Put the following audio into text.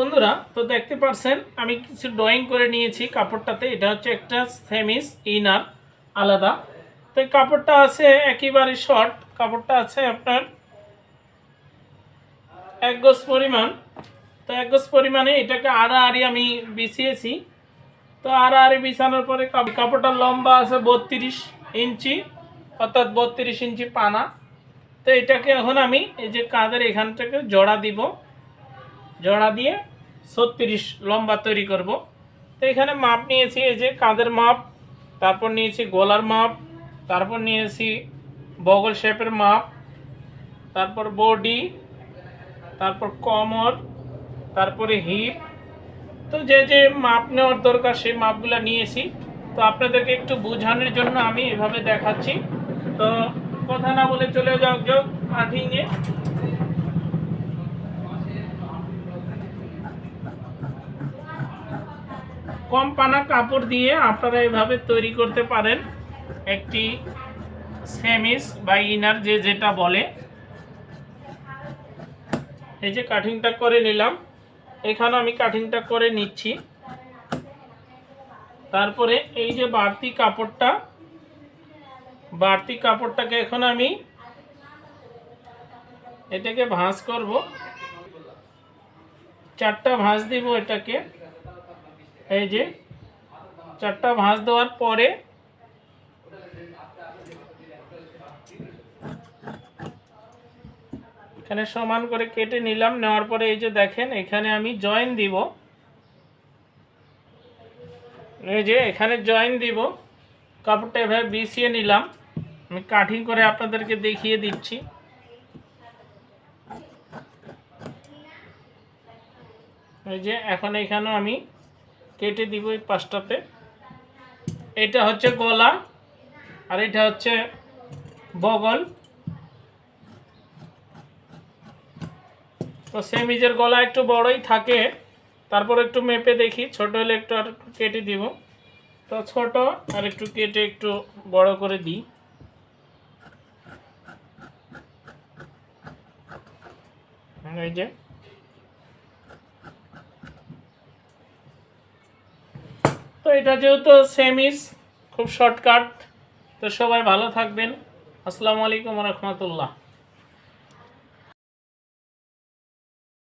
বন্ধুরা, তো দেখতে পারছেন, আমি কিছু ড্রয়িং করে নিয়েছি কাপড়টাতে। এটা হচ্ছে একটা সেমিস ইনার আলাদা। তো কাপড়টা আছে একেবারে শর্ট কাপড়টা আছে আপনার এক গজ পরিমাণ। তো এক গজ পরিমাণে এটাকে আড়াআড়ি আমি বিছিয়েছি। তো আড়াআড়ি বিছানোর পরে কাপ- কাপড়টার লম্বা আছে বত্রিশ ইঞ্চি, অর্থাৎ বত্রিশ ইঞ্চি পানা। তো এটাকে এখন আমি এই যে কাঁধের এখানটাকে জোড়া দিব। জোড়া দিয়ে ছত্রিশ লম্বা তৈরি করব। তো এখানে মাপ নিয়েছি, এই যে কাঁধের মাপ, তারপর নিয়েছি গলার মাপ, তারপর নিয়েছি বগল শেপের মাপ, তারপর বডি, তারপর কমর, তারপরে হিপ। তো যে যে মাপ নেওয়ার দরকার, সেই মাপগুলো নিয়েছি। তো আপনাদেরকে একটু বোঝানোর জন্য আমি এভাবে দেখাচ্ছি। তো কথা না বলে চলে যাও যাও কাটিংয়ে কম পানা কাপড় দিয়ে আপনারা এভাবে তৈরি করতে পারেন। একটি সেমিস বা ইনার যে যেটা বলে। এই যে কাটিংটা করে নিলাম। এখানে আমি কাটিংটা করে নিচ্ছি। তারপরে এই যে বাড়তি কাপড়টা, বাড়তি কাপড়টাকে এখন আমি এটাকে ভাঁজ করব। চারটা ভাঁজ দিব এটাকে। এই যে, চারটা ভাঁজ দেওয়ার পরে এখানে সমান করে কেটে নিলাম, নেওয়ার পরে এই যে দেখেন, এখানে আমি জয়েন দিব। এই যে, এখানে জয়েন দিব। কাপড়টা এভাবে বিছিয়ে নিলাম। আমি কাটিং করে আপনাদেরকে দেখিয়ে দিচ্ছি। এই যে, এখন এখানে আমি কেটে দিব এই পাঁচটাতে এটা হচ্ছে গলা, আর এটা হচ্ছে বগল। তো সেমিজের গলা একটু বড়ই থাকে, তারপর একটু মেপে দেখি, ছোট হলে একটু আর একটু কেটে দিব। তো ছোট, আর একটু কেটে একটু বড় করে দিই। এই যে। তো এটা যেহেতু সেমিস খুব শর্টকাট তো সবাই ভালো থাকবেন। আসসালামু আলাইকুম রহমতুল্লাহ।